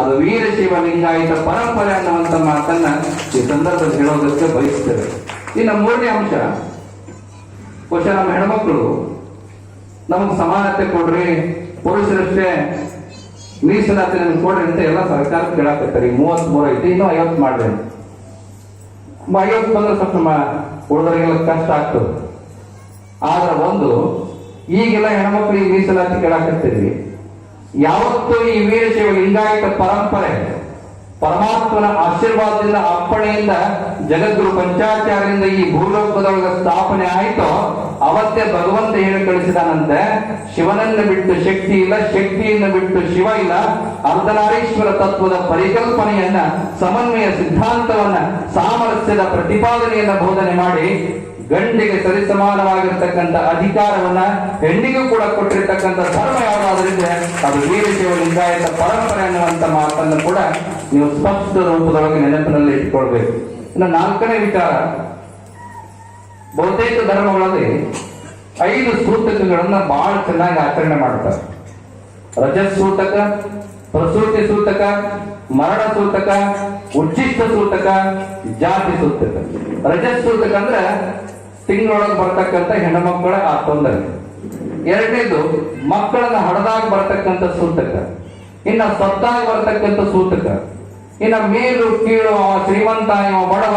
ಅದು ವೀರಶೈವ ಲಿಂಗಾಯತ ಪರಂಪರೆ ಅನ್ನುವಂತ ಮಾತನ್ನ ಈ ಸಂದರ್ಭದಲ್ಲಿ ಹೇಳೋದಕ್ಕೆ ಬಯಸ್ತೇವೆ. ಇನ್ನು ಮೂರನೇ ಅಂಶ, ಬಹುಶಃ ನಮ್ಮ ಹೆಣ್ಮಕ್ಳು ನಮಗೆ ಸಮಾನತೆ ಕೊಡ್ರಿ ಪುರುಷರಷ್ಟೇ ಮೀಸಲಾತಿ ನಮ್ಗೆ ಕೊಡ್ರಿ ಅಂತ ಎಲ್ಲ ಸರ್ಕಾರ ಕೇಳಾಕತ್ತಾರೆ. ಮೂವತ್ತ್ ಮೂರು ಐತಿ, ಇನ್ನೂ ಐವತ್ತು ಮಾಡ್ರಿ ಐವತ್ತು ಬಂದ್ರೆ ಸ್ವಲ್ಪ ಉಳಿದವರಿಗೆಲ್ಲ ಕಷ್ಟ ಆಗ್ತದೆ. ಆದ್ರೆ ಒಂದು, ಈಗೆಲ್ಲ ಹೆಣ್ಮಕ್ಳಿಗೆ ಮೀಸಲಾತಿ ಕೇಳಾಕತ್ತೀವಿ ಯಾವತ್ತು ಈ ವೀರಶೈವ ಲಿಂಗಾಯತ ಪರಂಪರೆ, ಪರಮಾತ್ಮನ ಆಶೀರ್ವಾದದಿಂದ ಅಪ್ಪಣೆಯಿಂದ ಜಗದ್ಗುರು ಪಂಚಾಚಾರ್ಯರಿಂದ ಈ ಭೂಲೋಕದೊಳಗೆ ಸ್ಥಾಪನೆ ಆಯ್ತೋ, ಅವತ್ತೇ ಭಗವಂತ ಹೇಳಿ ಕಳಿಸಿದಾನಂತೆ? ಶಿವನನ್ನ ಬಿಟ್ಟು ಶಕ್ತಿ ಇಲ್ಲ ಶಕ್ತಿಯಿಂದ ಬಿಟ್ಟು ಶಿವ ಇಲ್ಲ, ಅರ್ಧನಾರೀಶ್ವರ ತತ್ವದ ಪರಿಕಲ್ಪನೆಯನ್ನ, ಸಮನ್ವಯ ಸಿದ್ಧಾಂತವನ್ನ, ಸಾಮರಸ್ಯದ ಪ್ರತಿಪಾದನೆಯನ್ನ ಬೋಧನೆ ಮಾಡಿ ಗಂಡಿಗೆ ಸರಿಸಮಾನವಾಗಿರ್ತಕ್ಕಂಥ ಅಧಿಕಾರವನ್ನ ಹೆಣ್ಣಿಗೂ ಕೂಡ ಕೊಟ್ಟಿರ್ತಕ್ಕಂಥ ಧರ್ಮ ಯಾವುದಾದ್ರಿಂದ ಅದು ವೀರಶೈವ ಲಿಂಗಾಯತ ಪರಂಪರೆ ಅನ್ನುವಂತ ಮಾತನ್ನು ಕೂಡ ನೀವು ಸ್ಪಷ್ಟ ರೂಪದೊಳಗೆ ನೆನಪಿನಲ್ಲಿ ಇಟ್ಕೊಳ್ಬೇಕು. ಇನ್ನು ನಾಲ್ಕನೇ ವಿಚಾರ. ಬಹುತೇಕ ಧರ್ಮಗಳಲ್ಲಿ ಐದು ಸೂತಕಗಳನ್ನ ಬಹಳ ಚೆನ್ನಾಗಿ ಆಚರಣೆ ಮಾಡ್ತಾರೆ. ರಜಸ್ ಸೂತಕ ಪ್ರಸೂತಿ ಸೂತಕ, ಮರಣ ಸೂತಕ, ಉಚ್ಚಿಷ್ಟ ಸೂತಕ, ಜಾತಿ ಸೂತಕ. ರಜಸ್ ಸೂತಕ ಅಂದ್ರೆ ತಿಂಗಳೊಳಗೆ ಬರ್ತಕ್ಕಂಥ ಹೆಣ್ಣುಮಕ್ಕಳ ಆ ತೊಂದರೆ. ಎರಡನೇದು, ಮಕ್ಕಳನ್ನ ಹಡದಾಗ ಬರ್ತಕ್ಕಂಥ ಸೂತಕ. ಇನ್ನ ಸತ್ತಾಗ ಬರ್ತಕ್ಕಂಥ ಸೂತಕ. ಇನ್ನ ಮೇಲು, ಕೀಳು, ಅವ ಶ್ರೀಮಂತ, ಇವ ಬಡವ,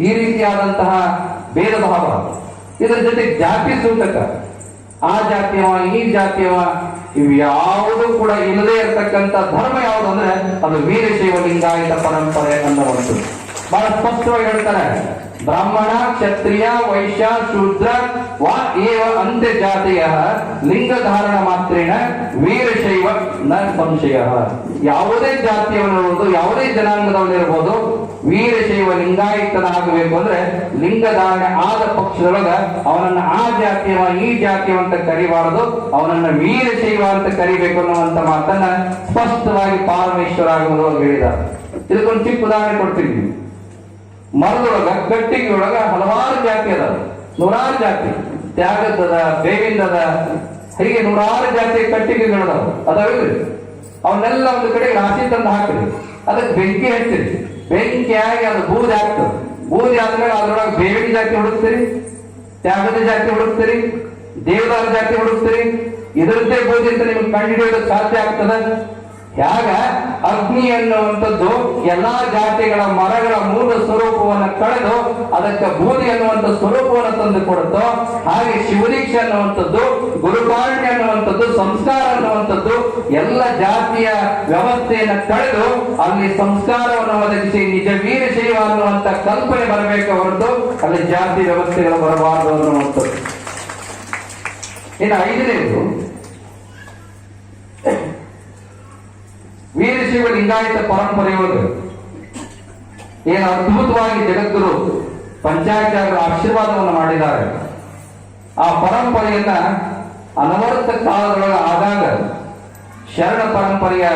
ಈ ರೀತಿಯಾದಂತಹ ಭೇದ ಭಾವ ಇದರ ಜೊತೆ ಜಾತಿ ಸೂತಕ. ಆ ಜಾತಿಯವ ಈ ಜಾತಿಯವ ಇವು ಯಾವುದು ಕೂಡ ಇಲ್ಲದೆ ಇರತಕ್ಕಂಥ ಧರ್ಮ ಯಾವುದು ಅಂದ್ರೆ ಅದು ವೀರಶೈವ ಲಿಂಗಾಯತ ಪರಂಪರೆ ಅನ್ನುವಂಥದ್ದು. ಬಹಳ ಸ್ಪಷ್ಟವಾಗಿ ಹೇಳ್ತಾರೆ. ಬ್ರಾಹ್ಮಣ, ಕ್ಷತ್ರಿಯ, ವೈಶ್ಯ, ಶೂದ್ರ, ವಾ, ಏವ, ಅಂತ್ಯ ಜಾತಿಯ, ಲಿಂಗ ಧಾರಣ ಮಾತ್ರೇಣ ವೀರಶೈವ ನ ಸಂಶಯ. ಯಾವುದೇ ಜಾತಿಯವನಿರ್ಬೋದು ಯಾವುದೇ ಜನಾಂಗದವನಿರ್ಬೋದು ವೀರಶೈವ ಲಿಂಗಾಯತನಾಗಬೇಕು ಅಂದ್ರೆ ಲಿಂಗ ಧಾರಣೆ ಆದ ಪಕ್ಷದೊಳಗ ಅವನನ್ನ ಆ ಜಾತಿಯವ, ಈ ಜಾತಿಯವ ಅಂತ ಕರಿಬಾರದು, ಅವನನ್ನ ವೀರಶೈವ ಅಂತ ಕರಿಬೇಕು ಅನ್ನುವಂತ ಮಾತನ್ನ ಸ್ಪಷ್ಟವಾಗಿ ಪಾರಮೇಶ್ವರ ಆಗುವುದು ಹೇಳಿದ್ದಾರೆ ಇದಕ್ಕೊಂದು ಚಿಕ್ಕ ಉದಾಹರಣೆ ಕೊಡ್ತೀನಿ. ಮರದೊಳಗ, ಕಟ್ಟಿಗೆಯೊಳಗ ಹಲವಾರು ಜಾತಿ ಅದಾವ. ನೂರಾರು ಜಾತಿ. ತ್ಯಾಗದದ ಬೇವಿಂದದ ಹೀಗೆ ನೂರಾರು ಜಾತಿ ಕಟ್ಟಿಗೆಗಳದಾವ. ಅದಾವಿಲ್ರಿ ಅವನ್ನೆಲ್ಲ ಒಂದು ಕಡೆ ರಾಶಿ ತಂದು ಹಾಕ್ರಿ. ಅದಕ್ಕೆ ಬೆಂಕಿ ಹಚ್ಚಿರಿ. ಬೆಂಕಿ ಆಗಿ ಅದು ಬೂದಿ ಆಗ್ತದೆ. ಬೂದಿ ಆದ್ಮೇಲೆ ಅದ್ರೊಳಗೆ ಬೇವಿನ ಜಾತಿ ಹುಡುಕ್ತೀರಿ, ತ್ಯಾಗದ ಜಾತಿ ಹುಡುಕ್ತೀರಿ, ದೇವದಾರ ಜಾತಿ ಹುಡುಕ್ತೀರಿ. ಇದರದ್ದೇ ಬೂದಿ ಅಂತ ನಿಮ್ಗೆ ಕಂಡುಹಿಡಿಯೋದಕ್ಕೆ ಸಾಧ್ಯ ಆಗ್ತದ? ಯಾಗ ಅಗ್ನಿ ಅನ್ನುವಂಥದ್ದು ಎಲ್ಲಾ ಜಾತಿಗಳ ಮರಗಳ ಮೂಲ ಸ್ವರೂಪವನ್ನು ಕಳೆದು ಅದಕ್ಕೆ ಬೂದಿ ಅನ್ನುವಂಥ ಸ್ವರೂಪವನ್ನು ತಂದು ಕೊಡುತ್ತೋ, ಹಾಗೆ ಶಿವದೀಕ್ಷೆ ಅನ್ನುವಂಥದ್ದು ಗುರುಕಾರಣ್ಯ ಅನ್ನುವಂಥದ್ದು ಸಂಸ್ಕಾರ ಅನ್ನುವಂಥದ್ದು ಎಲ್ಲ ಜಾತಿಯ ವ್ಯವಸ್ಥೆಯನ್ನು ಕಳೆದು ಅಲ್ಲಿ ಸಂಸ್ಕಾರವನ್ನು ಒದಗಿಸಿ ನಿಜ ವೀರ ಶೈವ ಅನ್ನುವಂಥ ಕಲ್ಪನೆ ಬರಬೇಕು ಹೊರತು ಅಲ್ಲಿ ಜಾತಿ ವ್ಯವಸ್ಥೆಗಳು ಬರಬಾರದು ಅನ್ನುವಂಥದ್ದು. ಇನ್ನು ಐದನೇದು ವೀರಶೈವ ಲಿಂಗಾಯತ ಪರಂಪರೆಯೊಳಗೆ ಏನು ಅದ್ಭುತವಾಗಿ ಜಗದ್ಗುರು ಪಂಚಾಯತ್ಯಾಗರ ಆಶೀರ್ವಾದವನ್ನು ಮಾಡಿದ್ದಾರೆ. ಆ ಪರಂಪರೆಯನ್ನ ಅನವರ್ತ ಕಾಲದೊಳಗೆ ಆದಾಗ ಶರಣ ಪರಂಪರೆಯ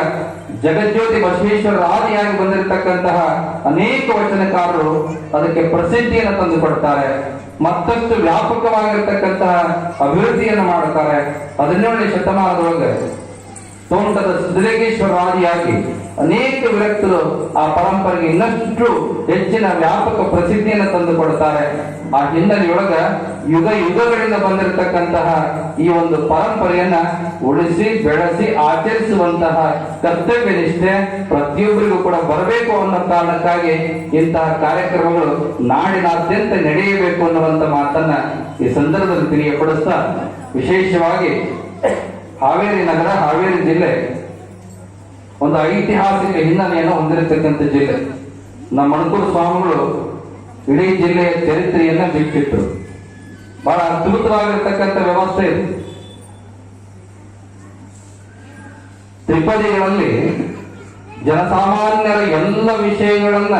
ಜಗಜ್ಯೋತಿ ಬಸವೇಶ್ವರರ ಆದಿಯಾಗಿ ಬಂದಿರತಕ್ಕಂತಹ ಅನೇಕ ವಚನಕಾರರು ಅದಕ್ಕೆ ಪ್ರಸಿದ್ಧಿಯನ್ನು ತಂದುಕೊಡ್ತಾರೆ. ಮತ್ತಷ್ಟು ವ್ಯಾಪಕವಾಗಿರ್ತಕ್ಕಂತಹ ಅಭಿವೃದ್ಧಿಯನ್ನು ಮಾಡುತ್ತಾರೆ. ಹದಿನೇಳನೇ ಶತಮಾನದೊಳಗೆ. ತೋಂಟದ ಸಿದ್ದಲಿಂಗೇಶ್ವರ ಆದಿಯಾಗಿ ಅನೇಕ ವಿರಕ್ತರು ಆ ಪರಂಪರೆಗೆ ಇನ್ನಷ್ಟು ಹೆಚ್ಚಿನ ವ್ಯಾಪಕ ಪ್ರಸಿದ್ಧಿಯನ್ನು ತಂದುಕೊಡುತ್ತಾರೆ. ಆ ಹಿನ್ನೆಲೆಯೊಳಗ ಯುಗ ಯುಗಗಳಿಂದ ಬಂದಿರತಕ್ಕಂತಹ ಈ ಒಂದು ಪರಂಪರೆಯನ್ನ ಉಳಿಸಿ, ಬೆಳೆಸಿ, ಆಚರಿಸುವಂತಹ ಕರ್ತವ್ಯ ನಿಷ್ಠೆ ಪ್ರತಿಯೊಬ್ಬರಿಗೂ ಕೂಡ ಬರಬೇಕು ಅನ್ನೋ ಕಾರಣಕ್ಕಾಗಿ ಇಂತಹ ಕಾರ್ಯಕ್ರಮಗಳು ನಾಡಿನಾದ್ಯಂತ ನಡೆಯಬೇಕು ಅನ್ನುವಂತ ಮಾತನ್ನ ಈ ಸಂದರ್ಭದಲ್ಲಿ ತಿಳಿಯಪಡಿಸ್ತಾ, ವಿಶೇಷವಾಗಿ ಹಾವೇರಿ ನಗರ, ಹಾವೇರಿ ಜಿಲ್ಲೆ ಒಂದು ಐತಿಹಾಸಿಕ ಹಿನ್ನೆಲೆಯನ್ನು ಹೊಂದಿರತಕ್ಕಂಥ ಜಿಲ್ಲೆ. ನಮ್ಮ ಮಣಕೂರು ಸ್ವಾಮಿಗಳು ಇಡೀ ಜಿಲ್ಲೆಯ ಚರಿತ್ರೆಯನ್ನ ಬಿಚ್ಚಿಟ್ರು ಬಹಳ ಅದ್ಭುತವಾಗಿರ್ತಕ್ಕಂಥ ವ್ಯವಸ್ಥೆ ಇದೆ. ತ್ರಿಪದಿಗಳಲ್ಲಿ ಜನಸಾಮಾನ್ಯರ ಎಲ್ಲ ವಿಷಯಗಳನ್ನ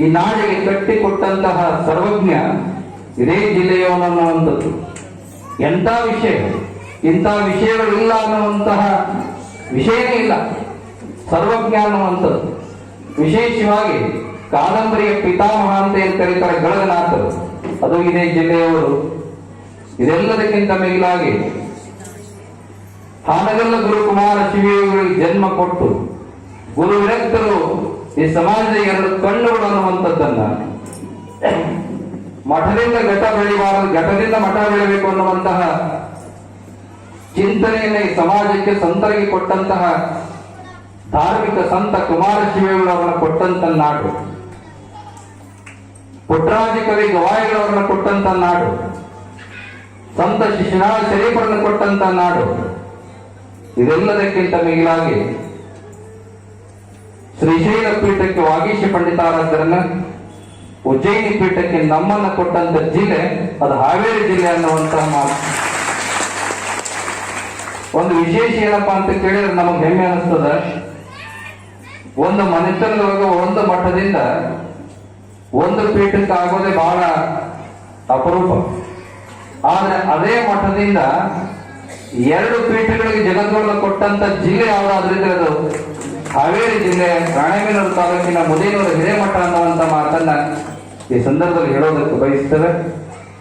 ಈ ನಾಡಿಗೆ ಕಟ್ಟಿಕೊಟ್ಟಂತಹ ಸರ್ವಜ್ಞ ಇದೇ ಜಿಲ್ಲೆಯವನನ್ನುವಂಥದ್ದು ಎಂಥ ವಿಷಯ? ಇಂಥ ವಿಷಯಗಳು ಇಲ್ಲ ಅನ್ನುವಂತಹ ವಿಷಯನೇ ಇಲ್ಲ. ಸರ್ವಜ್ಞ ವಿಶೇಷವಾಗಿ ಕಾದಂಬರಿಯ ಪಿತಾಮಹ ಅಂತ ಏನು ಕರೀತಾರೆ ಗಳಗನಾಥರು ಅದು ಇದೇ ಜಿಲ್ಲೆಯವರು. ಇದೆಲ್ಲದಕ್ಕಿಂತ ಮಿಗಿಲಾಗಿ ಹಾನಗಲ್ಲ ಗುರುಕುಮಾರ ಶಿವಿಯವರಿಗೆ ಜನ್ಮ ಕೊಟ್ಟು ಗುರು ವಿರಕ್ತರು ಈ ಸಮಾಜದ ಎರಡು ಕಣ್ಣುಗಳು ಅನ್ನುವಂಥದ್ದನ್ನ ಮಠದಿಂದ ಘಟ ಬೆಳಿಬಾರದು, ಘಟದಿಂದ ಮಠ ಬೆಳಿಬೇಕು ಅನ್ನುವಂತಹ ಚಿಂತನೆಯನ್ನ ಈ ಸಮಾಜಕ್ಕೆ ಸಂತರಿಗೆ ಕೊಟ್ಟಂತಹ ಧಾರ್ಮಿಕ ಸಂತ ಕುಮಾರ ಅವರನ್ನು ಕೊಟ್ಟಂತ ನಾಡು ಪುಟ್ಟರಾಜ ಕವಿ ಗವಾಯಿಗಳವರನ್ನ ಕೊಟ್ಟಂತ ನಾಡು ಸಂತ ಶಿಶುನಾಳ ಶರೀಫರನ್ನು ಕೊಟ್ಟಂತ ನಾಡು ಇದೆಲ್ಲದಕ್ಕಿಂತ ಮಿಗಿಲಾಗಿ ಶ್ರೀಶೈಲ ಪೀಠಕ್ಕೆ ವಾಗೀಶ ಪಂಡಿತಾರಾಧ್ಯರನ್ನ ಉಜ್ಜಯಿನಿ ಪೀಠಕ್ಕೆ ನಮ್ಮನ್ನ ಕೊಟ್ಟಂತ ಜಿಲ್ಲೆ, ಅದು ಹಾವೇರಿ ಜಿಲ್ಲೆ ಅನ್ನುವಂತಹ ಮಾತು. ಒಂದು ವಿಶೇಷ ಏನಪ್ಪಾ ಅಂತ ಕೇಳಿದ್ರೆ ನಮಗೆ ಹೆಮ್ಮೆ ಅನಿಸ್ತದ? ಒಂದು ಮನೆತನದೊಳಗ ಒಂದು ಮಠದಿಂದ ಒಂದು ಪೀಠಕ್ಕೆ ಆಗೋದೇ ಬಹಳ ಅಪರೂಪ. ಆದ್ರೆ ಅದೇ ಮಠದಿಂದ ಎರಡು ಪೀಠಗಳಿಗೆ ಜಗದ್ಗುರು ಕೊಟ್ಟಂತ ಜಿಲ್ಲೆ ಯಾವ್ದಾದ್ರಿದ್ರೆ ಅದು? ಹಾವೇರಿ ಜಿಲ್ಲೆ, ರಾಣೆಬೆನ್ನೂರು ತಾಲೂಕಿನ ಮುದೇನೂರು ಹಿರೇಮಠ ಅನ್ನುವಂತ ಮಾತನ್ನ ಈ ಸಂದರ್ಭದಲ್ಲಿ ಹೇಳೋದಕ್ಕೆ ಬಯಸ್ತೇವೆ.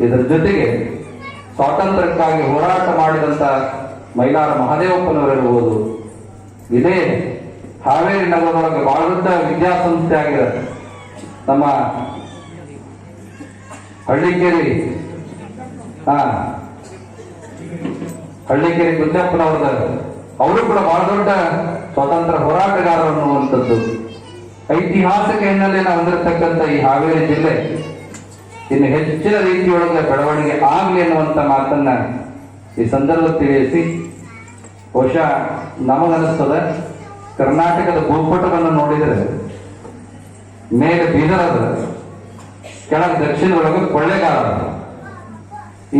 ಇದರ ಜೊತೆಗೆ ಸ್ವಾತಂತ್ರ್ಯಕ್ಕಾಗಿ ಹೋರಾಟ ಮಾಡಿದಂತ ಮೈಲಾರ ಮಹದೇವಪ್ಪನವರಿರ್ಬೋದು ಇದೇ ಹಾವೇರಿ ನಗರದೊಳಗೆ ಬಹಳ ದೊಡ್ಡ ವಿದ್ಯಾಸಂಸ್ಥೆ ಆಗಿರುತ್ತೆ. ನಮ್ಮ ಹಳ್ಳಿಕೇರಿ, ಹಾ, ಹಳ್ಳಿಕೇರಿ ಗುದ್ದಪ್ಪನವ್ರದ ಅವರು ಕೂಡ ಬಹಳ ದೊಡ್ಡ ಸ್ವಾತಂತ್ರ್ಯ ಹೋರಾಟಗಾರರು ಅನ್ನುವಂಥದ್ದು. ಐತಿಹಾಸಿಕ ಹಿನ್ನೆಲೆಯನ್ನು ಹೊಂದಿರತಕ್ಕಂಥ ಈ ಹಾವೇರಿ ಜಿಲ್ಲೆ, ಇನ್ನು ಹೆಚ್ಚಿನ ರೀತಿಯೊಳಗೆ ಬೆಳವಣಿಗೆ ಆಗಲಿ ಅನ್ನುವಂಥ ಮಾತನ್ನ ಈ ಸಂದರ್ಭ ತಿಳಿಸಿ. ಬಹುಶಃ ನಮಗನಿಸ್ತದ ಕರ್ನಾಟಕದ ಭೂಪಟವನ್ನು ನೋಡಿದರೆ, ಮೇಲೆ ಬೀದರದ ಕೆಳಗೆ ದಕ್ಷಿಣದೊಳಗೆ ಕೊಳ್ಳೇಗಾಲ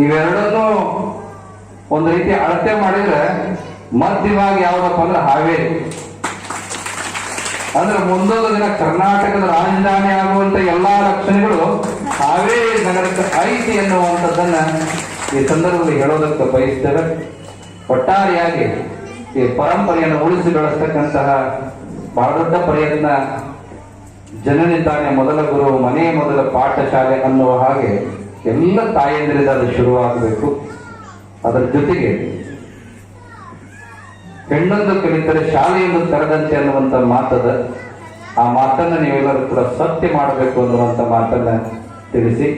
ಇವೆರಡನ್ನು ಇವೆರಡನ್ನೂ ಒಂದು ರೀತಿ ಅಳತೆ ಮಾಡಿದ್ರೆ ಮಧ್ಯವಾಗಿ ಯಾವ್ದಪ್ಪ ಅಂದ್ರೆ ಹಾವೇರಿ. ಅಂದ್ರೆ ಮುಂದೊಂದು ದಿನ ಕರ್ನಾಟಕದ ರಾಜಧಾನಿ ಆಗುವಂತ ಎಲ್ಲಾ ಲಕ್ಷಣಗಳು ಹಾವೇರಿ ನಗರಕ್ಕೆ ಐತಿ ಎನ್ನುವಂಥದ್ದನ್ನ ಈ ಸಂದರ್ಭದಲ್ಲಿ ಹೇಳೋದಕ್ಕೆ ಬಯಸ್ತೇವೆ. ಒಟ್ಟಾರೆಯಾಗಿ ಈ ಪರಂಪರೆಯನ್ನು ಉಳಿಸಿ ಬೆಳೆಸ್ತಕ್ಕಂತಹ ಬಹಳ ದೊಡ್ಡ ಪ್ರಯತ್ನ ಜನನಿ ಮೊದಲ ಗುರು ಮನೆಯ ಮೊದಲ ಪಾಠಶಾಲೆ ಅನ್ನುವ ಹಾಗೆ ಎಲ್ಲ ತಾಯಂದಿರಿಂದ ಅದು ಶುರುವಾಗಬೇಕು. ಅದರ ಜೊತೆಗೆ ಹೆಣ್ಣೊಂದು ಕಲಿತರೆ ಶಾಲೆಯನ್ನು ತೆರೆದಂತೆ ಅನ್ನುವಂಥ ಮಾತದ ಆ ಮಾತನ್ನ ನೀವೆಲ್ಲರೂ ಕೂಡ ಸತ್ಯ ಮಾಡಬೇಕು ಅನ್ನುವಂತ ಮಾತನ್ನ ತಿಳಿಸಿ,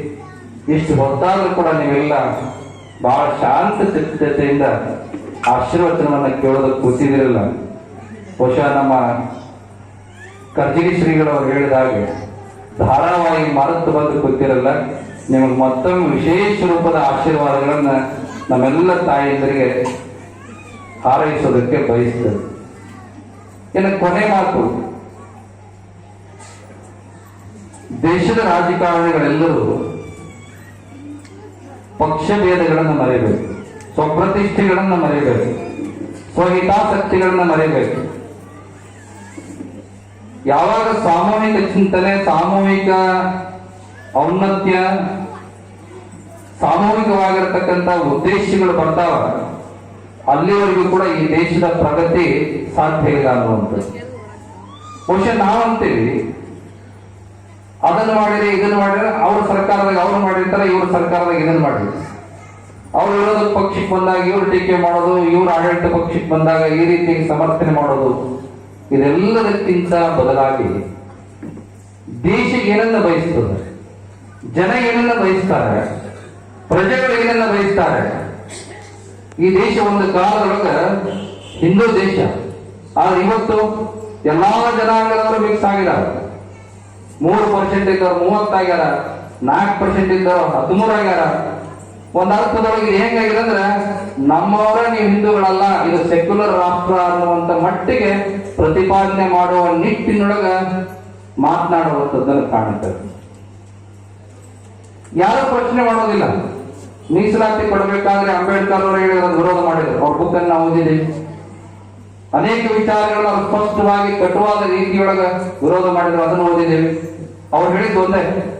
ಇಷ್ಟು ಹೊತ್ತಾದರೂ ಕೂಡ ನೀವೆಲ್ಲ ಬಹಳ ಶಾಂತ ಚಿತ್ತತೆಯಿಂದ ಆಶೀರ್ವಚನವನ್ನ ಕೇಳೋದಕ್ಕೆ ಕೂತಿದಿರಲ್ಲ ಬಹುಶಃ ನಮ್ಮ ಕರ್ಜಿಗಿ ಶ್ರೀಗಳವರು ಹೇಳಿದ ಹಾಗೆ ಧಾರಾವಾಹಿ ಮರೆತು ಬಂದು ಕೂತಿರಲ್ಲ ನಿಮಗೆ ಮತ್ತೊಮ್ಮೆ ವಿಶೇಷ ರೂಪದ ಆಶೀರ್ವಾದಗಳನ್ನ ನಮ್ಮೆಲ್ಲ ತಾಯಿಯಂದರಿಗೆ ಹಾರೈಸೋದಕ್ಕೆ ಬಯಸ್ತದೆ ಇನ್ನು ಕೊನೆ ಮಾತು. ದೇಶದ ರಾಜಕಾರಣಿಗಳೆಲ್ಲರೂ ಪಕ್ಷಭೇದಗಳನ್ನು ಮರೆಯಬೇಕು. ಸ್ವಪ್ರತಿಷ್ಠೆಗಳನ್ನು ಮರೆಯಬೇಕು. ಸ್ವಹಿತಾಸಕ್ತಿಗಳನ್ನ ಮರೆಯಬೇಕು. ಯಾವಾಗ ಸಾಮೂಹಿಕ ಚಿಂತನೆ, ಸಾಮೂಹಿಕ ಔನ್ನತ್ಯ, ಸಾಮೂಹಿಕವಾಗಿರ್ತಕ್ಕಂಥ ಉದ್ದೇಶಗಳು ಬರ್ತಾವ ಅಲ್ಲಿವರೆಗೂ ಕೂಡ ಈ ದೇಶದ ಪ್ರಗತಿ ಸಾಧ್ಯ ಇಲ್ಲ ಅನ್ನುವಂಥದ್ದು. ಬಹುಶಃ ನಾವಂತೀವಿ ಅದನ್ನು ಮಾಡಿದ್ರೆ ಇದನ್ನು ಮಾಡಿದ್ರೆ ಅವ್ರ ಸರ್ಕಾರದಾಗ ಅವ್ರು ಮಾಡಿರ್ತಾರೆ, ಇವ್ರ ಸರ್ಕಾರದಾಗ ಇದನ್ನು ಮಾಡಿರ್ತಾರೆ. ಅವ್ರು ಹೇಳೋದು ಪಕ್ಷಕ್ಕೆ ಬಂದಾಗ ಇವ್ರು ಟೀಕೆ ಮಾಡೋದು, ಇವ್ರ ಆಡಳಿತ ಪಕ್ಷಕ್ಕೆ ಬಂದಾಗ ಈ ರೀತಿಯಾಗಿ ಸಮರ್ಥನೆ ಮಾಡೋದು. ಇದೆಲ್ಲದಕ್ಕಿಂತ ಬದಲಾಗಿ ದೇಶ ಏನನ್ನ ಬಯಸ್ತದೆ ಜನ ಏನನ್ನ ಬಯಸ್ತಾರೆ? ಪ್ರಜೆಗಳು ಏನನ್ನ ಬಯಸ್ತಾರೆ? ಈ ದೇಶ ಒಂದು ಕಾಲದೊಳಗ ಹಿಂದೂ ದೇಶ. ಆದ್ರೆ ಇವತ್ತು ಎಲ್ಲಾ ಜನಾಂಗದವರು ಮಿಕ್ಸ್ ಆಗಿದ್ದಾರೆ. ಮೂರು ಪರ್ಸೆಂಟ್ ಇದ್ದವ್ರು ಮೂವತ್ತಾಗ್ಯಾರ, ನಾಲ್ಕು ಪರ್ಸೆಂಟ್ ಇದ್ದವ್ರು ಹದಿಮೂರು ಆಗ್ಯಾರ ಒಂದ್ ಅರ್ಥದೊಳಗೆ ಹೆಂಗಾಗಿದೆ ಅಂದ್ರೆ, ನಮ್ಮವರ ನೀವು ಹಿಂದೂಗಳಲ್ಲ, ಇದು ಸೆಕ್ಯುಲರ್ ರಾಷ್ಟ್ರ ಅನ್ನುವಂತ ಮಟ್ಟಿಗೆ ಪ್ರತಿಪಾದನೆ ಮಾಡುವ ನಿಟ್ಟಿನೊಳಗ ಮಾತನಾಡುವಂಥದ್ದನ್ನು ಕಾಣುತ್ತೆ ಯಾರು ಪ್ರಶ್ನೆ ಮಾಡೋದಿಲ್ಲ. ಮೀಸಲಾತಿ ಕೊಡಬೇಕಾದ್ರೆ ಅಂಬೇಡ್ಕರ್ ಅವರು ಹೇಳಿರೋದು ವಿರೋಧ ಮಾಡಿದ್ರು. ಅವ್ರ ಬುಕ್ ಓದಿದೆ ಅನೇಕ ವಿಚಾರಗಳನ್ನ ಸ್ಪಷ್ಟವಾಗಿ, ಕಟುವಾದ ರೀತಿಯೊಳಗ ವಿರೋಧ ಮಾಡಿದ್ರು. ಅದನ್ನು ಓದಿದ್ದೇವೆ ಅವ್ರು ಹೇಳಿದ್ದು ಒಂದೇ.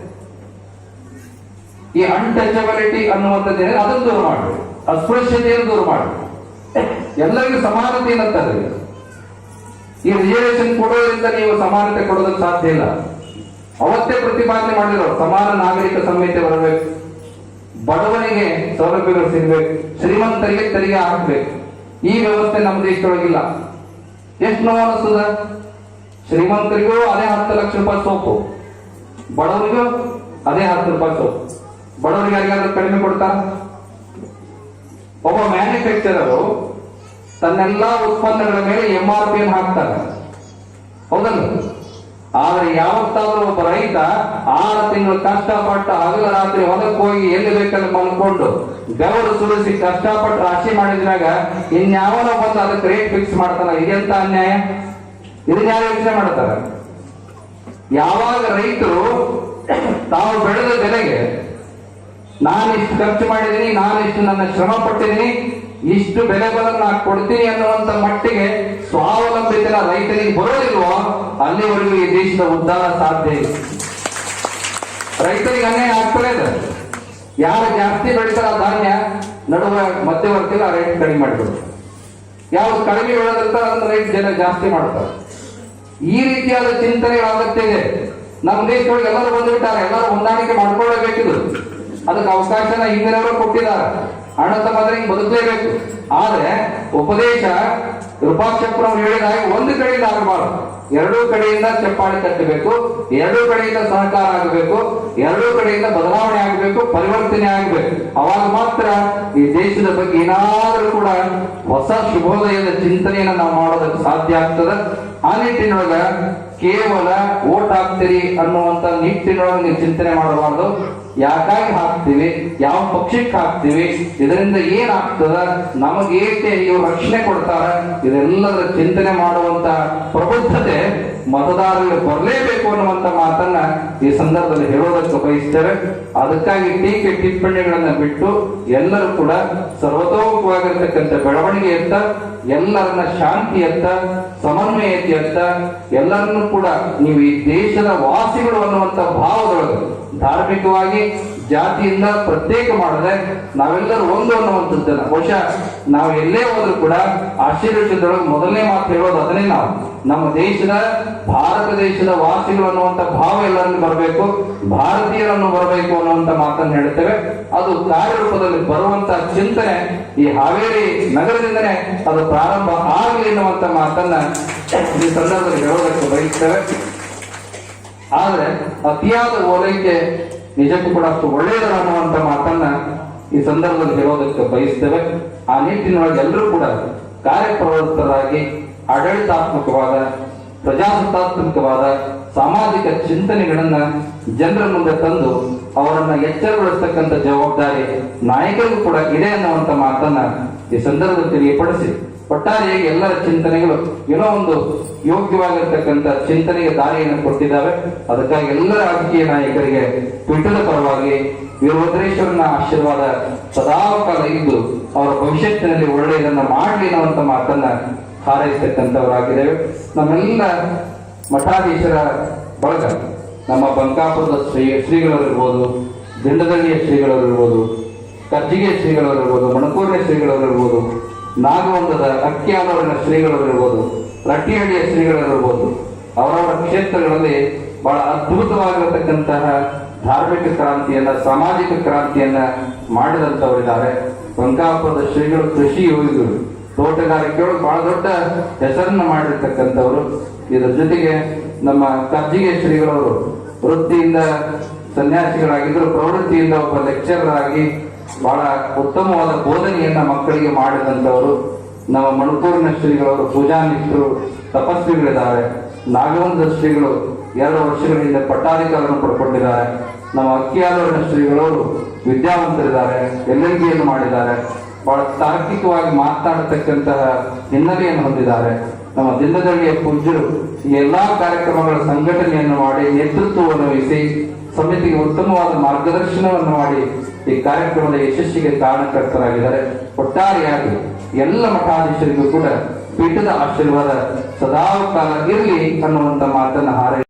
ಈ ಅನ್ಟಚಬಿಲಿಟಿ ಅನ್ನುವಂಥದ್ದು ಅದನ್ನು ದೂರ ಮಾಡಬೇಕು. ಅಸ್ಪೃಶ್ಯತೆಯನ್ನು ದೂರ ಮಾಡಬೇಕು. ಎಲ್ಲರಿಗೂ ಸಮಾನತೆ ಏನಂತಾರೆ ಈ ರಿಸರ್ವೇಶನ್ ಕೊಡೋದ್ರಿಂದ ನೀವು ಸಮಾನತೆ ಕೊಡೋದಕ್ಕೆ ಸಾಧ್ಯ ಇಲ್ಲ. ಅವತ್ತೇ ಪ್ರತಿಪಾದನೆ ಮಾಡಿರೋ ಸಮಾನ ನಾಗರಿಕ ಸಂಹಿತೆ ಬರಬೇಕು. ಬಡವನಿಗೆ ಸೌಲಭ್ಯಗಳು ಸಿಗಬೇಕು. ಶ್ರೀಮಂತರಿಗೆ ತೆರಿಗೆ ಹಾಕಬೇಕು. ಈ ವ್ಯವಸ್ಥೆ ನಮ್ಮ ದೇಶದೊಳಗಿಲ್ಲ ಎಷ್ಟು ನೋವು ಅನಿಸ್ತದ ಶ್ರೀಮಂತರಿಗೂ ಅದೇ ಹತ್ತು ಲಕ್ಷ ರೂಪಾಯಿ ಸೋಪು ಬಡವರಿಗೂ ಅದೇ ಹತ್ತು ರೂಪಾಯಿ ಸೋಪು ಬಡವರಿಗೆ ಯಾರಿಗಾದ್ರೂ ಕಡಿಮೆ ಕೊಡ್ತಾರ ಒಬ್ಬ ಮ್ಯಾನುಫ್ಯಾಕ್ಚರರು ತನ್ನೆಲ್ಲಾ ಉತ್ಪನ್ನಗಳ ಮೇಲೆ ಎಂ ಆರ್ ಪಿ ಹಾಕ್ತಾರೆ. ಹೌದಲ್ಲ ಆದ್ರೆ ಯಾವತ್ತಾದ್ರೂ ಒಬ್ಬ ರೈತ ಆರು ತಿಂಗಳು ಕಷ್ಟಪಟ್ಟು ಹಗಲ ರಾತ್ರಿ ಹೊಲಕ್ಕೆ ಹೋಗಿ ಎಲ್ಲಿ ಬೇಕಲ್ಲಿ ಮಲ್ಕೊಂಡು ಬೆವರು ಸುರಿಸಿ ಕಷ್ಟಪಟ್ಟು ರಾಶಿ ಮಾಡಿದ್ರಾಗ ಇನ್ಯಾವನೋ ಬಂದು ಅದಕ್ಕೆ ರೇಟ್ ಫಿಕ್ಸ್ ಮಾಡ್ತಾನ. ಇದೆಂತ ಅನ್ಯಾಯ? ಇದನ್ನ ಯಾರು ಯೋಚನೆ ಮಾಡ್ತಾರ? ಯಾವಾಗ ರೈತರು ತಾವು ಬೆಳೆದ ಬೆಲೆಗೆ ನಾನು ಇಷ್ಟು ಖರ್ಚು ಮಾಡಿದ್ದೀನಿ ನಾನು ಇಷ್ಟು ನನ್ನ ಶ್ರಮ ಪಟ್ಟಿದ್ದೀನಿ, ಇಷ್ಟು ಬೆಲೆ ನಾನು ಕೊಡ್ತೀನಿ ಅನ್ನುವಂತ ಮಟ್ಟಿಗೆ ಸ್ವಾವಲಂಬಿತರ ರೈತರಿಗೆ ಬರೋದಿಲ್ವೋ, ಅಲ್ಲಿವರೆಗೂ ಈ ದೇಶದ ಉದ್ದಾರ ಸಾಧ್ಯ ಇಲ್ಲ. ರೈತರಿಗೆ ಅನ್ಯಾಯ ಆಗ್ತಲೇ ಇದೆ. ಯಾರು ಜಾಸ್ತಿ ಬೆಳೀತಾರ ಧಾನ್ಯ ನಡುವೆ ಮಧ್ಯವರ್ತಿಗಳು ಆ ರೈಟ್ ಕಡಿಮೆ ಮಾಡಿಬಿಡು ಯಾವ್ದು ಕಡಿಮೆ ಬೆಳೆದಿರ್ತಾರ ಅದನ್ನ ರೈಟ್ ಜನ ಜಾಸ್ತಿ ಮಾಡ್ತಾರೆ. ಈ ರೀತಿಯಾದ ಚಿಂತನೆಗಳ ಅಗತ್ಯ ಇದೆ. ನಮ್ಮ ದೇಶದೊಳಗೆ ಎಲ್ಲರೂ ಬಂದ್ಬಿಟ್ಟಾರೆ, ಎಲ್ಲರೂ ಹೊಂದಾಣಿಕೆ ಮಾಡ್ಕೊಳ್ಳೇಬೇಕಿದು ಅದಕ್ಕೆ ಅವಕಾಶನ ಹಿಂದಿನವರು ಕೊಟ್ಟಿದ್ದಾರೆ. ಅಣ್ಣ ತಮ್ಮದ್ರೆ ಹಿಂಗ್ ಬದುಕಲೇಬೇಕು. ಆದ್ರೆ ಉಪದೇಶ ಹೇಳಿದ ಹಾಗೆ ಒಂದು ಕಡೆಯಿಂದ ಆಗಬಾರ್ದು. ಎರಡೂ ಕಡೆಯಿಂದ ಚಪ್ಪಾಳೆ ತಟ್ಟಬೇಕು, ಎರಡೂ ಕಡೆಯಿಂದ ಸಹಕಾರ ಆಗಬೇಕು, ಎರಡೂ ಕಡೆಯಿಂದ ಬದಲಾವಣೆ ಆಗಬೇಕು, ಪರಿವರ್ತನೆ ಆಗಬೇಕು. ಅವಾಗ ಮಾತ್ರ ಈ ದೇಶದ ಬಗ್ಗೆ ಏನಾದರೂ ಕೂಡ ಹೊಸ ಶುಭೋದಯದ ಚಿಂತನೆಯನ್ನ ನಾವು ಮಾಡೋದಕ್ಕೆ ಸಾಧ್ಯ ಆಗ್ತದ. ಆ ನಿಟ್ಟಿನೊಳಗ ಕೇವಲ ಓಟ್ ಆಗ್ತೀರಿ ಅನ್ನುವಂತ ನಿಟ್ಟಿನೊಳಗೆ ನೀವು ಚಿಂತನೆ ಮಾಡಬಾರ್ದು. ಯಾಕಾಗಿ ಹಾಕ್ತೀವಿ? ಯಾವ ಪಕ್ಷಕ್ಕೆ ಹಾಕ್ತೀವಿ? ಇದರಿಂದ ಏನಾಗ್ತದ? ನಮಗೇಕೆ ಇವ್ರು ರಕ್ಷಣೆ ಕೊಡ್ತಾರ? ಇದೆಲ್ಲದರ ಚಿಂತನೆ ಮಾಡುವಂತ ಪ್ರಬುದ್ಧತೆ ಮತದಾರರಿಗೆ ಬರಲೇಬೇಕು ಅನ್ನುವಂತ ಮಾತನ್ನ ಈ ಸಂದರ್ಭದಲ್ಲಿ ಹೇಳೋದಕ್ಕೆ ಬಯಸ್ತೇವೆ ಅದಕ್ಕಾಗಿ ಟೀಕೆ ಟಿಪ್ಪಣಿಗಳನ್ನ ಬಿಟ್ಟು ಎಲ್ಲರೂ ಕೂಡ ಸರ್ವತೋಮುಖವಾಗಿರ್ತಕ್ಕಂಥ ಬೆಳವಣಿಗೆಯತ್ತ, ಎಲ್ಲರನ್ನ ಶಾಂತಿಯತ್ತ, ಸಮನ್ವಯತೆಯತ್ತ, ಎಲ್ಲರನ್ನೂ ಕೂಡ ನೀವು ಈ ದೇಶದ ವಾಸಿಗಳು ಅನ್ನುವಂತ ಭಾವದೊಳಗೆ ಧಾರ್ಮಿಕವಾಗಿ ಜಾತಿಯಿಂದ ಪ್ರತ್ಯೇಕ ಮಾಡಿದ್ರೆ ನಾವೆಲ್ಲರೂ ಒಂದು ಅನ್ನುವಂಥದ್ದನ್ನ. ಬಹುಶಃ ನಾವು ಎಲ್ಲೇ ಹೋದ್ರು ಕೂಡ ಆಶೀರ್ವಚದೊಳಗೆ ಮೊದಲನೇ ಮಾತು ಹೇಳೋದು ಅದನ್ನೇ ನಾವು. ನಮ್ಮ ದೇಶದ, ಭಾರತ ದೇಶದ ವಾಸಿಗಳು ಅನ್ನುವಂಥ ಭಾವ ಎಲ್ಲರನ್ನು ಬರಬೇಕು, ಭಾರತೀಯರನ್ನು ಬರಬೇಕು ಅನ್ನುವಂಥ ಮಾತನ್ನು ಹೇಳ್ತೇವೆ ಅದು ಕಾರ್ಯರೂಪದಲ್ಲಿ ಬರುವಂತ ಚಿಂತನೆ ಈ ಹಾವೇರಿ ನಗರದಿಂದನೇ ಅದು ಪ್ರಾರಂಭ ಆಗಲಿ ಎನ್ನುವಂಥ ಮಾತನ್ನ ಈ ಸಂದರ್ಭದಲ್ಲಿ ಹೇಳೋದಕ್ಕೆ ಬಯಸ್ತೇವೆ. ಆದ್ರೆ ಅತಿಯಾದ ಓಲೈಕೆ ನಿಜಕ್ಕೂ ಕೂಡ ಅಷ್ಟು ಒಳ್ಳೆಯದಲ್ಲ ಅನ್ನುವಂತ ಮಾತನ್ನ ಈ ಸಂದರ್ಭದಲ್ಲಿ ಹೇಳೋದಕ್ಕೆ ಬಯಸ್ತೇವೆ. ಆ ನಿಟ್ಟಿನೊಳಗೆ ಎಲ್ಲರೂ ಕೂಡ ಕಾರ್ಯಪ್ರವೃತ್ತರಾಗಿ, ಆಡಳಿತಾತ್ಮಕವಾದ, ಪ್ರಜಾಸತ್ತಾತ್ಮಕವಾದ, ಸಾಮಾಜಿಕ ಚಿಂತನೆಗಳನ್ನ ಜನರ ಮುಂದೆ ತಂದು ಅವರನ್ನ ಎಚ್ಚರಗೊಳಿಸ್ತಕ್ಕಂಥ ಜವಾಬ್ದಾರಿ ನಾಯಕರಿಗೂ ಕೂಡ ಇದೆ ಅನ್ನುವಂತ ಮಾತನ್ನ ಈ ಸಂದರ್ಭದಲ್ಲಿ ತಿಳಿಯಪಡಿಸಿ. ಒಟ್ಟಾರೆಯಾಗಿ ಎಲ್ಲರ ಚಿಂತನೆಗಳು ಏನೋ ಒಂದು ಯೋಗ್ಯವಾಗಿರ್ತಕ್ಕಂಥ ಚಿಂತನೆಗೆ ದಾರಿಯನ್ನು ಕೊಟ್ಟಿದ್ದಾವೆ. ಅದಕ್ಕಾಗಿ ಎಲ್ಲ ರಾಜಕೀಯ ನಾಯಕರಿಗೆ ಪೀಠದ ಪರವಾಗಿ ವೀರಭದ್ರೇಶ್ವರನ ಆಶೀರ್ವಾದ ಸದಾ ಕಾಲ ಇದ್ದು ಅವರ ಭವಿಷ್ಯತ್ತಿನಲ್ಲಿ ಒಳ್ಳೆಯದನ್ನ ಮಾಡಲಿ ಅನ್ನುವಂತ ಮಾತನ್ನ ಹಾರೈಸ್ತಕ್ಕಂಥವರಾಗಿದ್ದೇವೆ. ನಮ್ಮೆಲ್ಲ ಮಠಾಧೀಶರ ಬಳಗ ನಮ್ಮ ಬಂಕಾಪುರದ ಶ್ರೀ ಶ್ರೀಗಳವರಿರ್ಬೋದು, ದಿಂಡದಳ್ಳಿಯ ಶ್ರೀಗಳವರಿರ್ಬೋದು, ಕರ್ಜಿಗೆ ಶ್ರೀಗಳವರಿರ್ಬೋದು ಮಣಕೂರಿನ ಶ್ರೀಗಳವರಿರ್ಬೋದು ನಾಗವಂದದ ಅಕ್ಕಿಯಾದವರಿನ ಶ್ರೀಗಳಿರ್ಬೋದು ರಟ್ಟಿಹಳ್ಳಿಯ ಶ್ರೀಗಳಿರ್ಬೋದು ಅವರವರ ಕ್ಷೇತ್ರಗಳಲ್ಲಿ ಬಹಳ ಅದ್ಭುತವಾಗಿರತಕ್ಕಂತಹ ಧಾರ್ಮಿಕ ಕ್ರಾಂತಿಯನ್ನ, ಸಾಮಾಜಿಕ ಕ್ರಾಂತಿಯನ್ನ ಮಾಡಿದಂತವರಿದ್ದಾರೆ ಬಂಕಾಪುರದ ಶ್ರೀಗಳು ಕೃಷಿ ಯೋಗಿಗಳು ತೋಟಗಾರಿಕೆಯೊಳಗೆ ಬಹಳ ದೊಡ್ಡ ಹೆಸರನ್ನ ಮಾಡಿರ್ತಕ್ಕಂಥವ್ರು. ಇದರ ಜೊತೆಗೆ ನಮ್ಮ ಕರ್ಜಿಗೆ ಶ್ರೀಗಳವರು ವೃತ್ತಿಯಿಂದ ಸನ್ಯಾಸಿಗಳಾಗಿದ್ದರು ಪ್ರವೃತ್ತಿಯಿಂದ ಒಬ್ಬ ಲೆಕ್ಚರರ್ ಆಗಿ ಬಹಳ ಉತ್ತಮವಾದ ಬೋಧನೆಯನ್ನ ಮಕ್ಕಳಿಗೆ ಮಾಡಿದಂತವರು ನಮ್ಮ ಮಣಕೂರಿನ ಶ್ರೀಗಳವರು ಪೂಜಾ ಮಿತ್ರರು ತಪಸ್ವಿಗಳಿದ್ದಾರೆ. ನಾಗವಂತ ಶ್ರೀಗಳು ಎರಡು ವರ್ಷಗಳ ಹಿಂದೆ ಪಟ್ಟಾಧಿಕಾರವನ್ನು ಪಡ್ಕೊಂಡಿದ್ದಾರೆ. ನಮ್ಮ ಅಕ್ಕಿಯಾದವರ ಶ್ರೀಗಳವರು ವಿದ್ಯಾವಂತರಿದ್ದಾರೆ, ಎಲ್ ಮಾಡಿದ್ದಾರೆ. ಬಹಳ ತಾರ್ಕಿಕವಾಗಿ ಮಾತನಾಡತಕ್ಕಂತಹ ಹಿನ್ನೆಲೆಯನ್ನು ಹೊಂದಿದ್ದಾರೆ. ನಮ್ಮ ದಿನದಳ್ಳಿಯ ಪೂಜ್ಯರು ಈ ಎಲ್ಲಾ ಕಾರ್ಯಕ್ರಮಗಳ ಸಂಘಟನೆಯನ್ನು ಮಾಡಿ ನೇತೃತ್ವವನ್ನು ವಹಿಸಿ ಸಮಿತಿಗೆ ಉತ್ತಮವಾದ ಮಾರ್ಗದರ್ಶನವನ್ನು ಮಾಡಿ ಈ ಕಾರ್ಯಕ್ರಮದ ಯಶಸ್ಸಿಗೆ ಕಾರಣಕರ್ತರಾಗಿದ್ದಾರೆ. ಒಟ್ಟಾರೆಯಾಗಿ ಎಲ್ಲ ಮಠಾಧೀಶರಿಗೂ ಕೂಡ ಪೀಠದ ಆಶೀರ್ವಾದ ಸದಾ ಕಾಲ ಇರಲಿ ಅನ್ನುವಂತ ಮಾತನ್ನು ಹಾರೈ